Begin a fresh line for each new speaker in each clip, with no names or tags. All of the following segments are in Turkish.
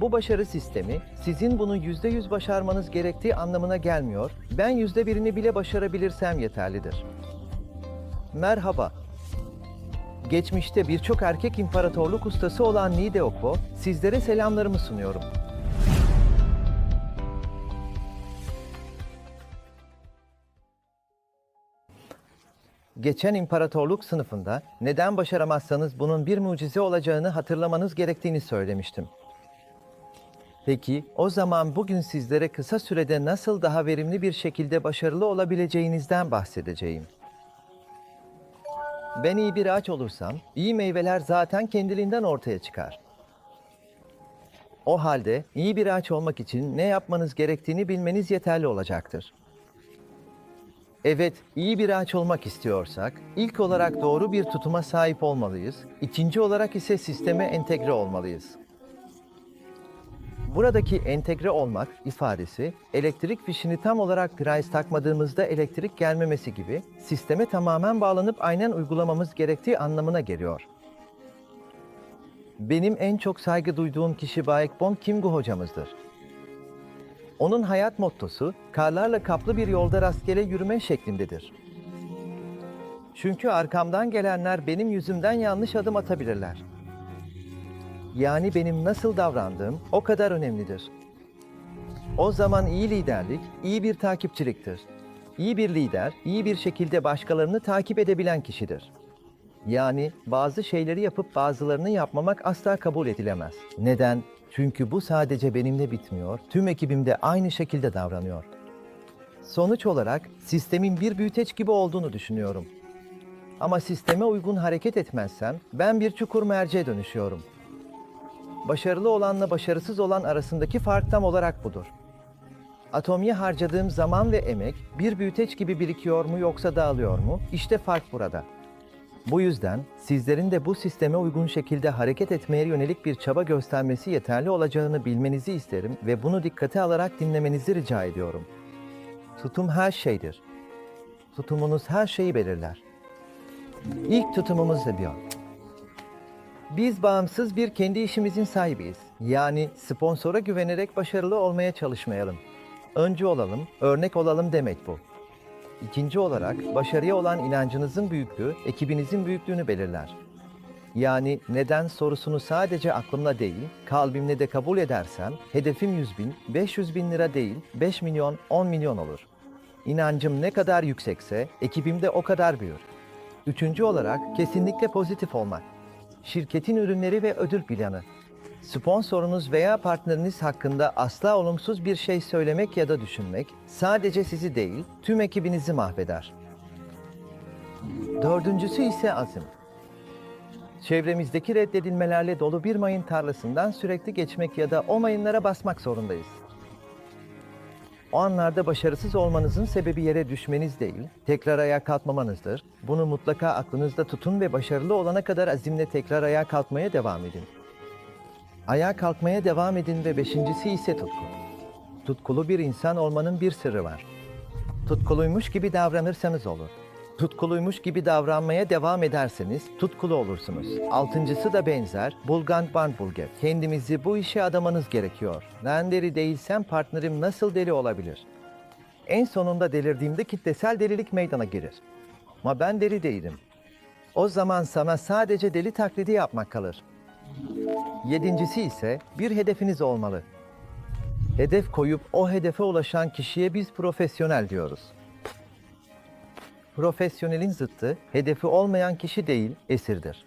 Bu başarı sistemi sizin bunu yüzde yüz başarmanız gerektiği anlamına gelmiyor. Ben yüzde birini bile başarabilirsem yeterlidir. Merhaba. Geçmişte birçok erkek imparatorluk ustası olan Nide Okbo, sizlere selamlarımı sunuyorum. Geçen imparatorluk sınıfında neden başaramazsanız bunun bir mucize olacağını hatırlamanız gerektiğini söylemiştim. Peki o zaman bugün sizlere kısa sürede nasıl daha verimli bir şekilde başarılı olabileceğinizden bahsedeceğim. Ben iyi bir ağaç olursam iyi meyveler zaten kendiliğinden ortaya çıkar. O halde iyi bir ağaç olmak için ne yapmanız gerektiğini bilmeniz yeterli olacaktır. Evet, iyi bir ağaç olmak istiyorsak, ilk olarak doğru bir tutuma sahip olmalıyız. İkinci olarak ise sisteme entegre olmalıyız. Buradaki entegre olmak ifadesi, elektrik fişini tam olarak prize takmadığımızda elektrik gelmemesi gibi, sisteme tamamen bağlanıp aynen uygulamamız gerektiği anlamına geliyor. Benim en çok saygı duyduğum kişi Baekbon Kimgu hocamızdır. Onun hayat mottosu karlarla kaplı bir yolda rastgele yürüme şeklindedir. Çünkü arkamdan gelenler benim yüzümden yanlış adım atabilirler. Yani benim nasıl davrandığım o kadar önemlidir. O zaman iyi liderlik, iyi bir takipçiliktir. İyi bir lider, iyi bir şekilde başkalarını takip edebilen kişidir. Yani bazı şeyleri yapıp bazılarını yapmamak asla kabul edilemez. Neden? Çünkü bu sadece benimle bitmiyor, tüm ekibim de aynı şekilde davranıyor. Sonuç olarak sistemin bir büyüteç gibi olduğunu düşünüyorum. Ama sisteme uygun hareket etmezsem ben bir çukur merceğe dönüşüyorum. Başarılı olanla başarısız olan arasındaki fark tam olarak budur. Atomiye harcadığım zaman ve emek bir büyüteç gibi birikiyor mu yoksa dağılıyor mu? İşte fark burada. Bu yüzden sizlerin de bu sisteme uygun şekilde hareket etmeye yönelik bir çaba göstermesi yeterli olacağını bilmenizi isterim ve bunu dikkate alarak dinlemenizi rica ediyorum. Tutum her şeydir. Tutumunuz her şeyi belirler. İlk tutumumuz da diyor. Biz bağımsız bir kendi işimizin sahibiyiz. Yani sponsora güvenerek başarılı olmaya çalışmayalım. Öncü olalım, örnek olalım demek bu. İkinci olarak başarıya olan inancınızın büyüklüğü ekibinizin büyüklüğünü belirler. Yani neden sorusunu sadece aklımla değil, kalbimle de kabul edersem hedefim 100 bin, 500 bin lira değil, 5 milyon, 10 milyon olur. İnancım ne kadar yüksekse ekibim de o kadar büyür. Üçüncü olarak kesinlikle pozitif olmak. Şirketin ürünleri ve ödül planı. Sponsorunuz veya partneriniz hakkında asla olumsuz bir şey söylemek ya da düşünmek sadece sizi değil, tüm ekibinizi mahveder. Dördüncüsü ise azim. Çevremizdeki reddedilmelerle dolu bir mayın tarlasından sürekli geçmek ya da o mayınlara basmak zorundayız. O anlarda başarısız olmanızın sebebi yere düşmeniz değil, tekrar ayağa kalkmamanızdır. Bunu mutlaka aklınızda tutun ve başarılı olana kadar azimle tekrar ayağa kalkmaya devam edin. Ayağa kalkmaya devam edin ve beşincisi ise tutku. Tutkulu bir insan olmanın bir sırrı var. Tutkuluymuş gibi davranırsanız olur. Tutkuluymuş gibi davranmaya devam ederseniz tutkulu olursunuz. Altıncısı da benzer. Bulgan Barnburger. Kendimizi bu işe adamanız gerekiyor. Ben deli değilsem partnerim nasıl deli olabilir? En sonunda delirdiğimde kitlesel delilik meydana gelir. Ama ben deli değilim. O zaman sana sadece deli taklidi yapmak kalır. Yedincisi ise bir hedefiniz olmalı. Hedef koyup o hedefe ulaşan kişiye biz profesyonel diyoruz. Profesyonelin zıttı hedefi olmayan kişi değil, esirdir.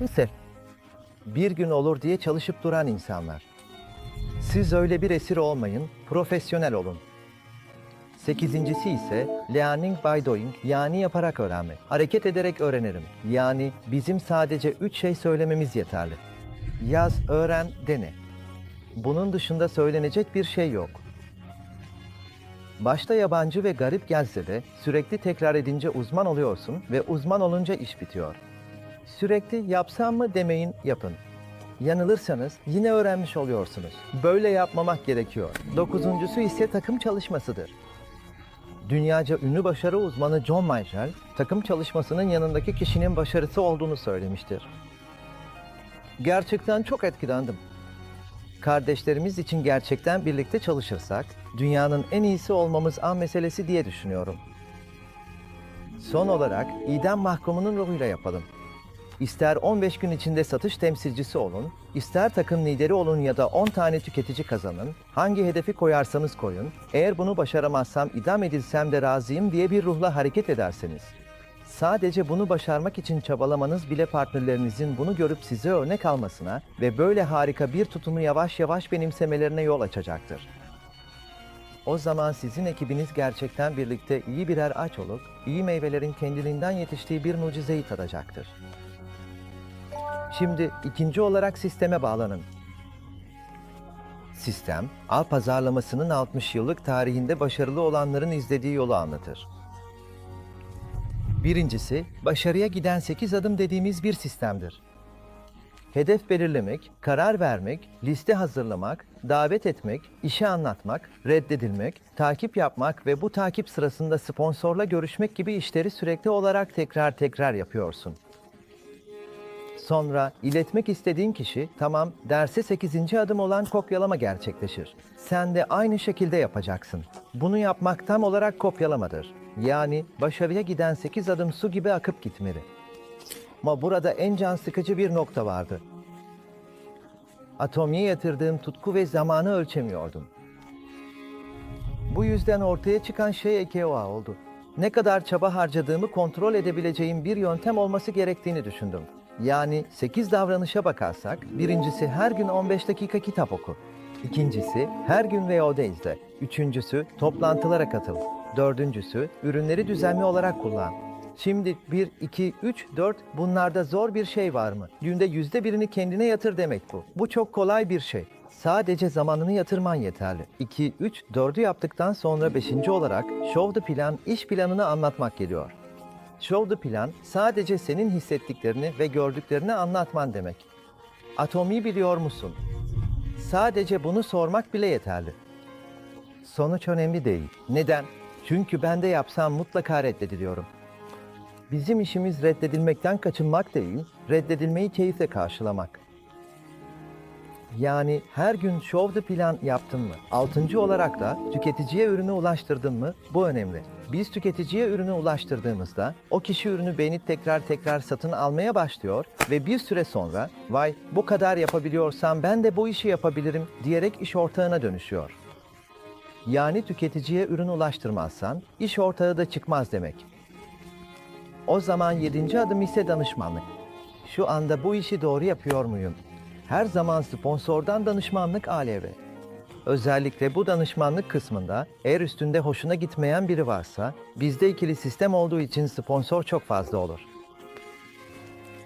Esir. Bir gün olur diye çalışıp duran insanlar. Siz öyle bir esir olmayın, profesyonel olun. Sekizincisi ise learning by doing yani yaparak öğrenmek. Hareket ederek öğrenirim. Yani bizim sadece üç şey söylememiz yeterli. Yaz, öğren, dene. Bunun dışında söylenecek bir şey yok. Başta yabancı ve garip gelse de sürekli tekrar edince uzman oluyorsun ve uzman olunca iş bitiyor. Sürekli yapsam mı demeyin yapın. Yanılırsanız yine öğrenmiş oluyorsunuz. Böyle yapmamak gerekiyor. Dokuzuncusu ise takım çalışmasıdır. Dünyaca ünlü başarı uzmanı John Michael, takım çalışmasının yanındaki kişinin başarısı olduğunu söylemiştir. Gerçekten çok etkilendim. Kardeşlerimiz için gerçekten birlikte çalışırsak, dünyanın en iyisi olmamız an meselesi diye düşünüyorum. Son olarak idam mahkumunun ruhuyla yapalım. İster 15 gün içinde satış temsilcisi olun, ister takım lideri olun ya da 10 tane tüketici kazanın, hangi hedefi koyarsanız koyun, eğer bunu başaramazsam idam edilsem de razıyım diye bir ruhla hareket ederseniz. Sadece bunu başarmak için çabalamanız bile partnerlerinizin bunu görüp size örnek almasına ve böyle harika bir tutumu yavaş yavaş benimsemelerine yol açacaktır. O zaman sizin ekibiniz gerçekten birlikte iyi birer ağaç olup, iyi meyvelerin kendiliğinden yetiştiği bir mucizeyi tadacaktır. Şimdi ikinci olarak sisteme bağlanın. Sistem, ağ pazarlamasının 60 yıllık tarihinde başarılı olanların izlediği yolu anlatır. Birincisi, başarıya giden 8 adım dediğimiz bir sistemdir. Hedef belirlemek, karar vermek, liste hazırlamak, davet etmek, işe anlatmak, reddedilmek, takip yapmak ve bu takip sırasında sponsorla görüşmek gibi işleri sürekli olarak tekrar tekrar yapıyorsun. Sonra iletmek istediğin kişi tamam derse 8. adım olan kopyalama gerçekleşir. Sen de aynı şekilde yapacaksın. Bunu yapmak tam olarak kopyalamadır. Yani başarıya giden 8 adım su gibi akıp gitmeli. Ama burada en can sıkıcı bir nokta vardı. Atomiye yatırdığım tutku ve zamanı ölçemiyordum. Bu yüzden ortaya çıkan şey EKOA oldu. Ne kadar çaba harcadığımı kontrol edebileceğim bir yöntem olması gerektiğini düşündüm. Yani 8 davranışa bakarsak, birincisi her gün 15 dakika kitap oku. İkincisi her gün VOD izle. Üçüncüsü toplantılara katıl. Dördüncüsü ürünleri düzenli olarak kullan. Şimdi 1, 2, 3, 4 bunlarda zor bir şey var mı? Günde yüzde birini kendine yatır demek bu. Bu çok kolay bir şey. Sadece zamanını yatırman yeterli. 2, 3, 4'ü yaptıktan sonra 5. olarak Show Plan iş planını anlatmak geliyor. Show Plan sadece senin hissettiklerini ve gördüklerini anlatman demek. Atomi biliyor musun? Sadece bunu sormak bile yeterli. Sonuç önemli değil. Neden? Çünkü ben de yapsam mutlaka reddediliyorum. Bizim işimiz reddedilmekten kaçınmak değil, reddedilmeyi keyifle karşılamak. Yani her gün the plan yaptın mı? Altıncı olarak da tüketiciye ürünü ulaştırdın mı? Bu önemli. Biz tüketiciye ürünü ulaştırdığımızda o kişi ürünü beğenip tekrar tekrar satın almaya başlıyor ve bir süre sonra vay bu kadar yapabiliyorsam ben de bu işi yapabilirim diyerek iş ortağına dönüşüyor. Yani tüketiciye ürün ulaştırmazsan iş ortağı da çıkmaz demek. O zaman yedinci adım ise danışmanlık. Şu anda bu işi doğru yapıyor muyum? Her zaman sponsordan danışmanlık ALV. Özellikle bu danışmanlık kısmında eğer üstünde hoşuna gitmeyen biri varsa bizde ikili sistem olduğu için sponsor çok fazla olur.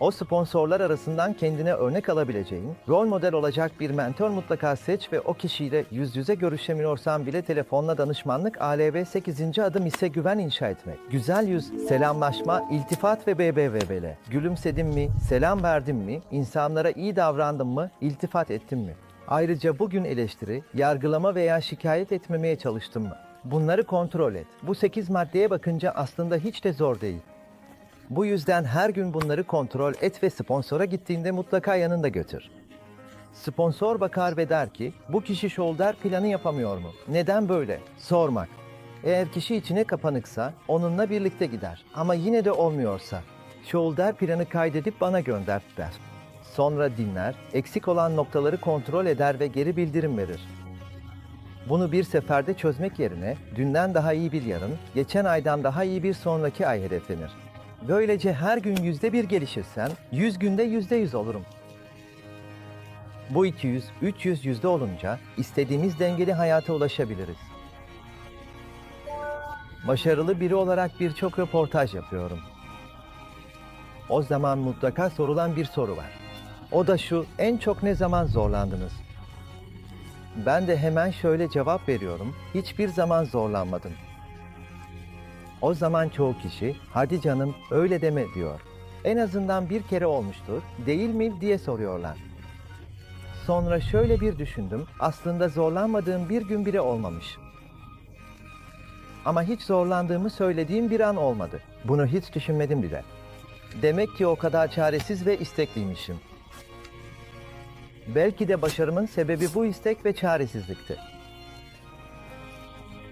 O sponsorlar arasından kendine örnek alabileceğin, rol model olacak bir mentor mutlaka seç ve o kişiyle yüz yüze görüşemiyorsan bile telefonla danışmanlık ALV 8. adım ise güven inşa etmek. Güzel yüz, selamlaşma, iltifat ve BBVB'le. Gülümsedim mi, selam verdim mi, insanlara iyi davrandım mı, iltifat ettim mi? Ayrıca bugün eleştiri, yargılama veya şikayet etmemeye çalıştım mı? Bunları kontrol et. Bu 8 maddeye bakınca aslında hiç de zor değil. Bu yüzden her gün bunları kontrol et ve sponsora gittiğinde mutlaka yanında götür. Sponsor bakar ve der ki, bu kişi shoulder planı yapamıyor mu? Neden böyle? Sormak. Eğer kişi içine kapanıksa onunla birlikte gider. Ama yine de olmuyorsa, shoulder planı kaydedip bana gönder der. Sonra dinler, eksik olan noktaları kontrol eder ve geri bildirim verir. Bunu bir seferde çözmek yerine dünden daha iyi bir yarın, geçen aydan daha iyi bir sonraki ay hedeflenir. Böylece her gün yüzde bir gelişirsen, 100 günde yüzde yüz olurum. Bu 200, 300 yüzde olunca istediğimiz dengeli hayata ulaşabiliriz. Başarılı biri olarak birçok röportaj yapıyorum. O zaman mutlaka sorulan bir soru var. O da şu, en çok ne zaman zorlandınız? Ben de hemen şöyle cevap veriyorum, hiçbir zaman zorlanmadım. O zaman çoğu kişi, hadi canım öyle deme diyor. En azından bir kere olmuştur, değil mi diye soruyorlar. Sonra şöyle bir düşündüm, aslında zorlanmadığım bir gün bile olmamış. Ama hiç zorlandığımı söylediğim bir an olmadı. Bunu hiç düşünmedim bile. Demek ki o kadar çaresiz ve istekliymişim. Belki de başarımın sebebi bu istek ve çaresizlikti.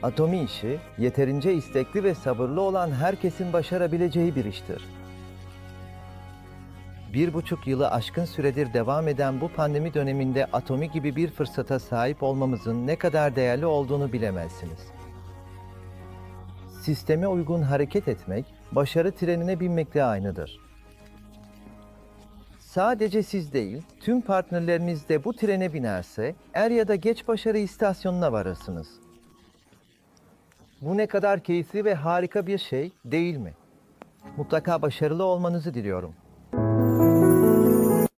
Atomi işi, yeterince istekli ve sabırlı olan herkesin başarabileceği bir iştir. Bir buçuk yılı aşkın süredir devam eden bu pandemi döneminde Atomi gibi bir fırsata sahip olmamızın ne kadar değerli olduğunu bilemezsiniz. Sisteme uygun hareket etmek, başarı trenine binmekle aynıdır. Sadece siz değil, tüm partnerleriniz de bu trene binerse, er ya da geç başarı istasyonuna varırsınız. Bu ne kadar keyifli ve harika bir şey değil mi? Mutlaka başarılı olmanızı diliyorum.